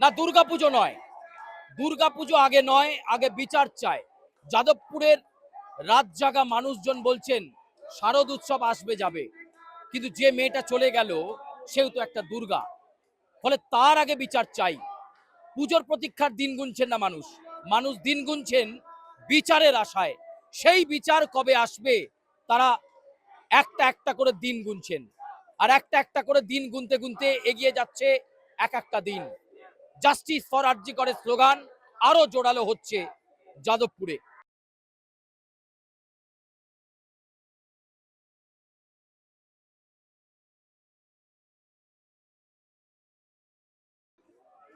না, দুর্গাপুজো নয়। দুর্গাপুজো আগে নয়, আগে বিচার চায়। যাদবপুরের রাত জাগা মানুষজন বলছেন, শারদ উৎসব আসবে যাবে। কিন্তু যে মেয়েটা চলে গেল, সেও তো একটা দুর্গা। ফলে তার আগে বিচার চাই। পুজোর প্রতীক্ষার দিন গুনছেন না মানুষ। মানুষ দিন গুনছেন বিচারের আশায়। সেই বিচার কবে আসবে? তারা একটা একটা করে দিন গুনছেন। আর একটা একটা করে দিন গুনতে গুনতে এগিয়ে যাচ্ছে এক একটা দিন। জাস্টিস ফর আরজি করে স্লোগান আরও জোরালো হচ্ছে যাদবপুরে।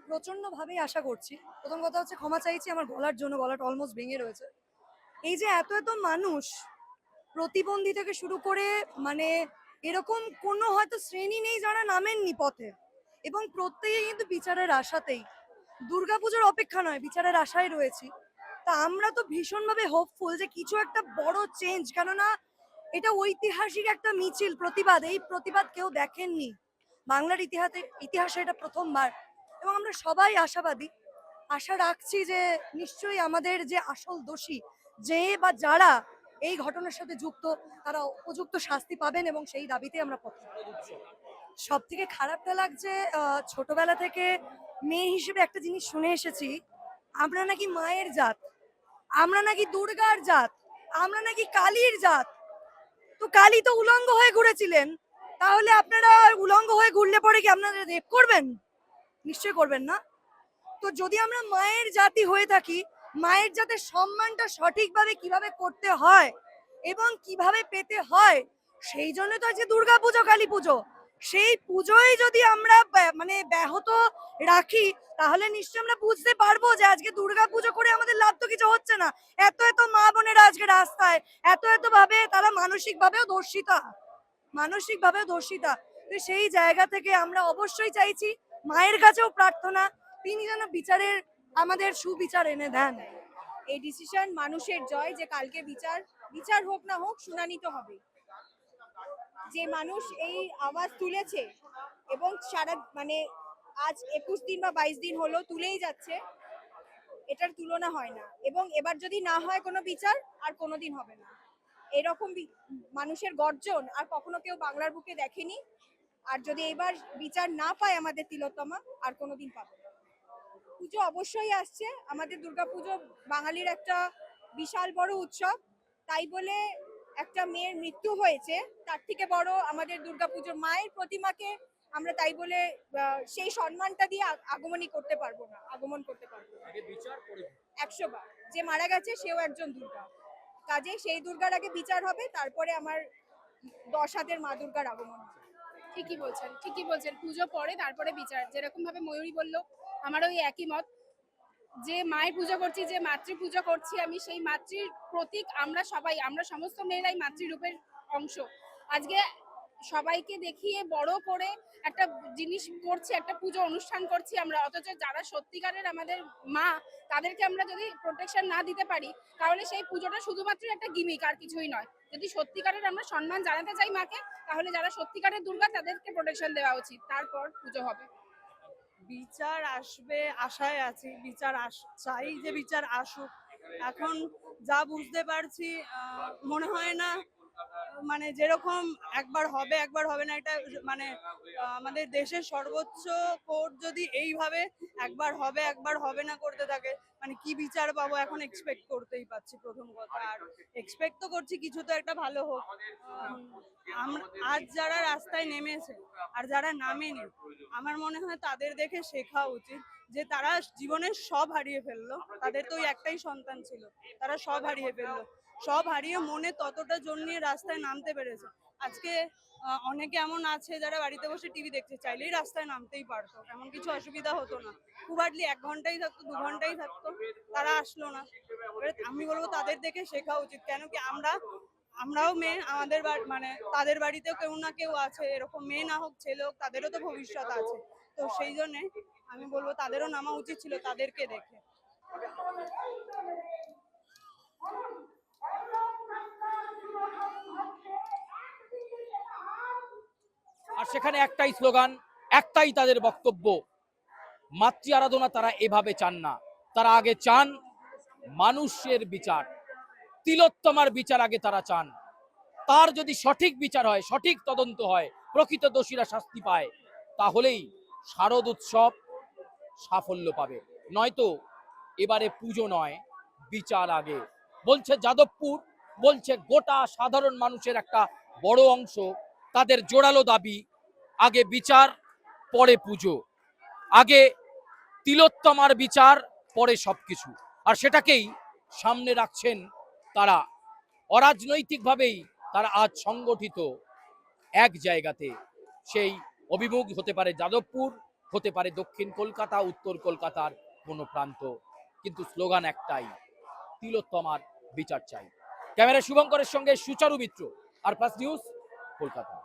প্রচণ্ড ভাবেই আশা করছি। প্রথম কথা হচ্ছে ক্ষমা চাইছি, আমার গলার জন্য গলাটা অলমোস্ট ভেঙে রয়েছে। এই যে এত এত মানুষ প্রতিবন্ধী থেকে শুরু করে মানে এরকম কোনো হয়তো শ্রেণি নেই যারা নামেননি পথে। এবং প্রত্যেকে কিন্তু বিচারের আশাতেই। দুর্গাপুজোর অপেক্ষা নয়, বিচারের আশায় রয়েছি। তা আমরা তো ভীষণভাবে হোপফুল যে কিছু একটা বড় চেঞ্জ কেননা এটা ঐতিহাসিক একটা মিছিল, প্রতিবাদ। এই প্রতিবাদ কেউ দেখেননি। বাংলার ইতিহাসে ইতিহাসে এটা প্রথমবার। এবং আমরা সবাই আশাবাদী। আশা রাখছি যে নিশ্চয়ই আমাদের যে আসল দোষী যে বা যারা এই ঘটনার সাথে যুক্ত, তারা উপযুক্ত শাস্তি পাবেন এবং সেই দাবিতে আমরা পথে সব থেকে খারাপটা লাগছে ছোটবেলা থেকে মেয়ে হিসেবে একটা জিনিস শুনে এসেছি, আমরা নাকি মায়ের জাত, আমরা নাকি দুর্গার জাত, আমরা নাকি কালীর জাত। তো কালী তো উলঙ্গ হয়ে ঘুরেছিলেন, তাহলে আপনারা উলঙ্গ হয়ে ঘুরলে পরে কি আপনারা রেপ করবেন? নিশ্চয় করবেন না। তো যদি আমরা মায়ের জাতি হয়ে থাকি মায়ের যাতে সম্মানটা সঠিকভাবে কীভাবে করতে হয় এবং কীভাবে পেতে হয়, সেই জন্য তো আজকে দুর্গা পুজো কালী পুজো সেই পুজোই যদি আমরা মানে ব্যাহত রাখি, তাহলে নিশ্চয় আমরা বুঝতে পারব যে আজকে দুর্গা পুজো করে আমাদের লাভ তো কিছু হচ্ছে না। এত এত মা বোনেরা আজকে রাস্তায়, এত এত ভাবে তারা মানসিক ভাবেও দর্শিতা মানসিক ভাবেও দর্শিতা। তো সেই জায়গা থেকে আমরা অবশ্যই চাইছি, মায়ের কাছেও প্রার্থনা, তিনি যেন বিচারের আমাদের সুবিচার এনে দেন। এই ডিসিশন মানুষের জয় যে কালকে বিচার বিচার হোক না হোক, শুনানি তো হবে। যে মানুষ এই আওয়াজ তুলেছে এবং সারা মানে আজ একুশ দিন বা বাইশ দিন হলো তুলেই যাচ্ছে, এটার তুলনা হয় না। এবং এবার যদি না হয় কোনো বিচার, আর কোনোদিন হবে না। এরকম মানুষের গর্জন আর কখনো কেউ বাংলার বুকে দেখেনি। আর যদি এবার বিচার না পায় আমাদের তিলোত্তমা, আর কোনোদিন পাবে। পুজো অবশ্যই আসছে। আমাদের দুর্গাপুজো বাঙালির একটা বিশাল বড় উৎসব। তাই বলে একটা মেয়ের মৃত্যু হয়েছে তার থেকে বড় আমাদের দুর্গাপুজোর মায়ের প্রতিমাকে আমরা তাই বলে সেই সম্মানটা দিয়ে আগমনই করতে পারব না আগমন করতে পারব একশো বার। যে মারা গেছে সেও একজন দুর্গা। কাজে সেই দুর্গার আগে বিচার হবে তারপরে আমার দশ হাতের মা দুর্গার আগমন হবে। ঠিকই বলছেন ঠিকই বলছেন। পুজো পরে তারপরে বিচার। যেরকম ভাবে ময়ূরী বলল, আমারও ওই একই মত। যে মায়ের পুজো করছি, যে মাতৃ পুজো করছি আমি, সেই মাতৃর প্রতীক আমরা সবাই, আমরা সমস্ত মেয়েরাই মাতৃরূপের অংশ। আজকে সবাইকে দেখিয়ে বড় করে একটা জিনিস করছি, একটা পুজো অনুষ্ঠান করছি আমরা, অথচ যারা সত্যিকারের আমাদের মা, তাদেরকে আমরা যদি প্রোটেকশন না দিতে পারি, তাহলে সেই পুজোটা শুধুমাত্র একটা গিমিক আর কিছুই নয়। যদি সত্যিকারের আমরা সম্মান জানাতে চাই মাকে, তাহলে যারা সত্যিকারের দুর্গা তাদেরকে প্রোটেকশন দেওয়া উচিত। তারপর পুজো হবে। বিচার আসবে, আশায় আছি। বিচার আস, চাই যে বিচার আসুক। এখন যা বুঝতে পারছি মনে হয় না মানে যেরকম একবার হবে একবার হবে না, এটা মানে আমাদের দেশের সর্বোচ্চ কোর্ট যদি এইভাবে একবার হবে একবার হবে না করতে থাকে মানে কি বিচার পাবো এখন এক্সপেক্ট করতেই পাচ্ছি প্রথম কথা। আর এক্সপেক্ট তো করছি কিছু তো একটা ভালো হোক। আজ যারা রাস্তায় নেমেছে আর যারা নামেনি, আমার মনে হয় তাদের দেখে শেখা উচিত যে তারা জীবনের সব হারিয়ে ফেলল। তাদের তো ওই একটাই সন্তান ছিল, তারা সব হারিয়ে ফেলল। সব হারিয়ে মনে ততটা জোর নিয়ে রাস্তায় নামতে পেরেছে। আজকে অনেকে এমন আছে যারা বাড়িতে বসে টিভি দেখতে চাইলেই রাস্তায় নামতেই পারতো। এমন কিছু অসুবিধা হতো না। খুব হার্ডলি এক ঘন্টাই থাকতো, দু ঘন্টাই থাকতো। তারা আসলো না। এবারে আমি বলব তাদের দেখে শেখা উচিত। কেন কি আমরা, আমরাও মেয়ে, আমাদের মানে তাদের বাড়িতেও কেউ না কেউ আছে। এরকম মেয়ে না হোক, ছেলে হোক, তাদেরও তো ভবিষ্যৎ আছে। তো সেই জন্যে আমি বলব তাদেরও নামা উচিত ছিল, তাদেরকে দেখে। আর সেখানে একটাই স্লোগান, একটাই তাদের বক্তব্য, মাতৃ আরাধনা তারা এভাবে চান না। তারা আগে চান মানুষের বিচার। তিলোত্তমার বিচার আগে তারা চান। তার যদি সঠিক বিচার হয়, সঠিক তদন্ত হয়, প্রকৃত দোষীরা শাস্তি পায়, তাহলেই শারদ উৎসব সাফল্য পাবে। নয়তো এবারে পুজো নয়, বিচার আগে। বলছে যাদবপুর, বলছে গোটা সাধারণ মানুষের একটা বড় অংশ, তাদের জোরালো দাবি আগে বিচার, পরে পুজো। আগে তিলোত্তমার বিচার, পরে সবকিছু। আর সেটাকেই সামনে রাখছেন তারা। অরাজনৈতিকভাবেই তারা আজ সংগঠিত এক জায়গাতে। সেই অভিমুখ হতে পারে যাদবপুর, হতে পারে দক্ষিণ কলকাতা, উত্তর কলকাতার কোনো প্রান্ত। কিন্তু স্লোগান একটাই, তিলোত্তমার বিচার চাই। ক্যামেরা শুভঙ্করের সঙ্গে সুচারু মিত্র, আর প্লাস নিউজ কলকাতা।